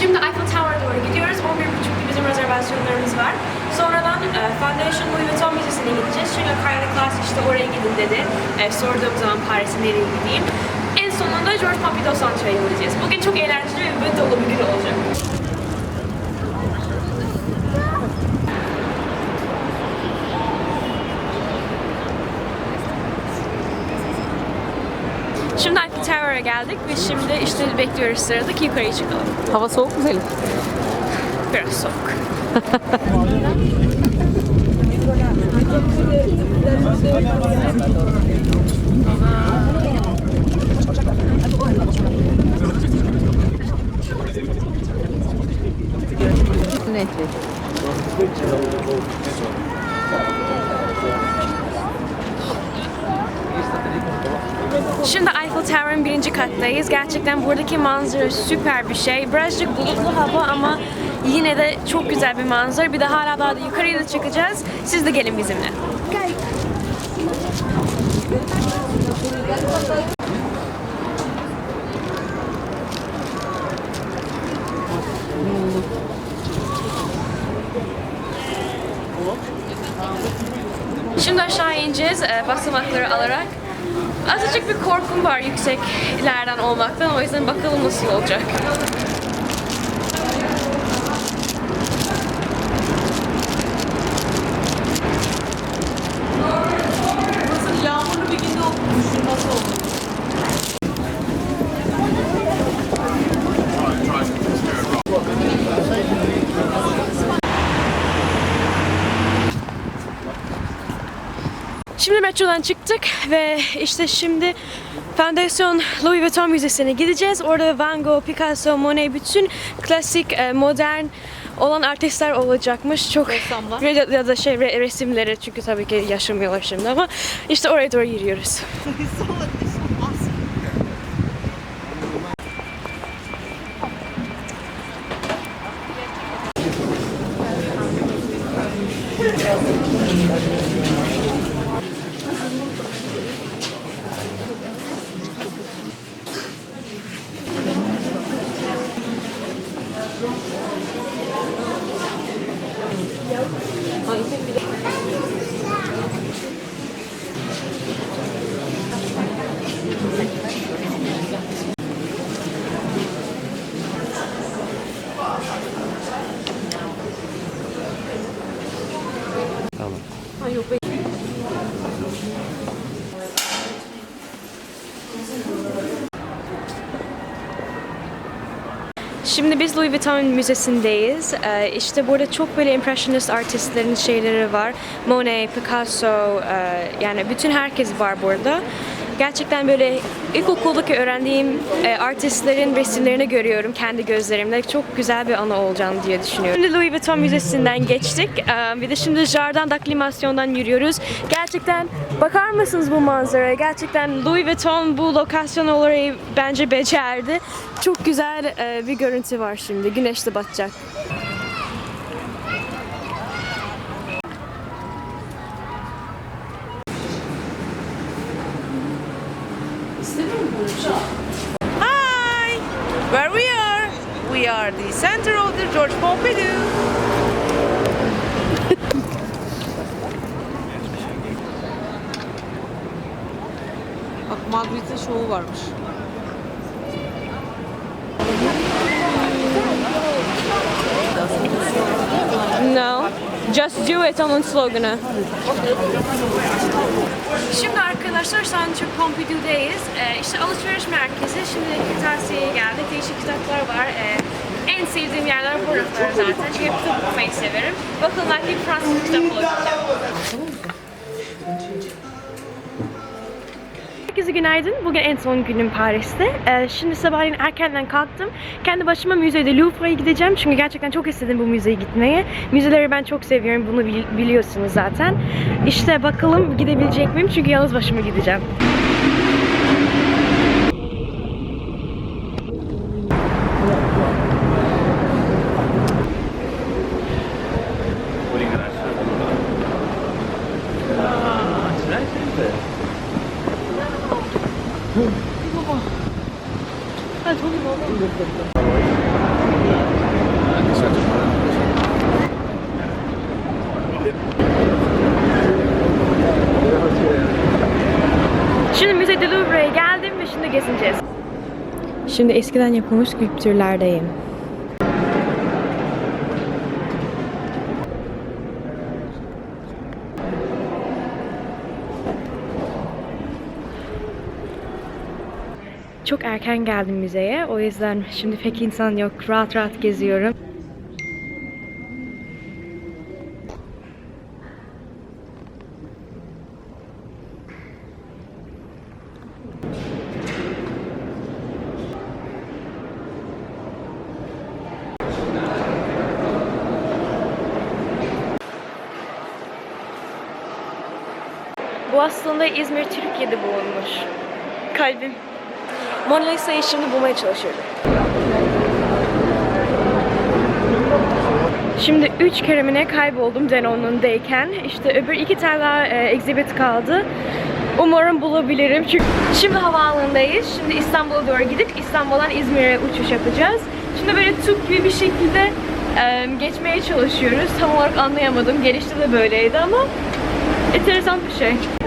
Şimdi Eiffel Tower'a doğru gidiyoruz. 11.30'da bizim rezervasyonlarımız var. Sonradan e, Foundation Louis Vuitton Müzesi'ne gideceğiz. Çünkü Kyla Class işte oraya gidin dedi. E, sorduğum zaman Paris'e nereye gideyim. En sonunda George Pompidou Centre'ye gideceğiz. Bugün çok eğlenceli ve dolu bir gün olacak. Şimdi Eiffel Tower'a geldik ve şimdi işte bekliyoruz sırada ki yukarıya çıkalım. Hava soğuk mu Selin? Biraz soğuk. Şimdi Eiffel Tower'ın birinci kattayız. Gerçekten buradaki manzara süper bir şey. Birazcık bulutlu hava ama yine de çok güzel bir manzara. Bir de hala daha da yukarıya da çıkacağız. Siz de gelin bizimle. Şimdi aşağı ineceğiz e, basamakları alarak. Azıcık bir korkum var yükseklerden olmaktan. O yüzden bakalım nasıl olacak. Nasıl yağmurlu bir günde okumuşsun nasıl olur? Şimdi metrodan çıktık ve işte şimdi Fondasyon Louis Vuitton Müzesi'ne gideceğiz. Orada Van Gogh, Picasso, Monet bütün klasik, e, modern olan artistler olacakmış. Çok Ressamlar. ya, da şey re- resimleri çünkü tabii ki yaşamıyorlar şimdi ama işte oraya doğru yürüyoruz. 到了。哎呦，被。Şimdi biz Louis Vuitton Müzesi'ndeyiz. Ee, işte burada çok böyle impressionist artistlerin şeyleri var. Monet, Picasso, e, yani bütün herkes var burada. Gerçekten böyle ilkokuldaki öğrendiğim e, artistlerin resimlerini görüyorum kendi gözlerimle. Çok güzel bir anı olacağını diye düşünüyorum. Şimdi Louis Vuitton Müzesi'nden geçtik. Ee, bir de şimdi Jardin d'Acclimation'dan yürüyoruz. Gerçekten bakar mısınız bu manzaraya? Gerçekten Louis Vuitton bu lokasyon orayı bence becerdi. Çok güzel e, bir görüntü var şimdi. Güneş de batacak. Hi! Where we are? We are the center of the George Pompidou. Bak Magritte'in şovu varmış. Just do it onun sloganı. Şimdi arkadaşlar şu an çok Pompidou'dayız. Ee, işte alışveriş merkezi. Şimdi kırtasiyeye geldik. Değişik kitaplar var. Ee, en sevdiğim yerler buralar zaten. Çünkü hep kitap okumayı severim. Bakalım belki Fransız kitap bulabileceğim. Herkese günaydın. Bugün en son günüm Paris'te. Ee, şimdi sabahleyin erkenden kalktım. Kendi başıma müzede Louvre'ya gideceğim. Çünkü gerçekten çok istedim bu müzeye gitmeye. Müzeleri ben çok seviyorum. Bunu bili biliyorsunuz zaten. İşte bakalım gidebilecek miyim? Çünkü yalnız başıma gideceğim. Şimdi Müze de Louvre'ye geldim ve şimdi gezeceğiz. Şimdi eskiden yapılmış skulptürlerdeyim. Çok erken geldim müzeye. O yüzden şimdi pek insan yok. Rahat rahat geziyorum. Bu aslında İzmir Türkiye'de bulunmuş. Kalbim. Mona Lisa'yı şimdi bulmaya çalışıyorum. Şimdi üç kere mi ne kayboldum Denon'undayken. İşte öbür iki tane daha e, exhibit kaldı. Umarım bulabilirim. Çünkü şimdi havaalanındayız. Şimdi İstanbul'a doğru gidip İstanbul'dan İzmir'e uçuş yapacağız. Şimdi böyle Türk gibi bir şekilde e, geçmeye çalışıyoruz. Tam olarak anlayamadım. Gelişte de böyleydi ama enteresan bir şey.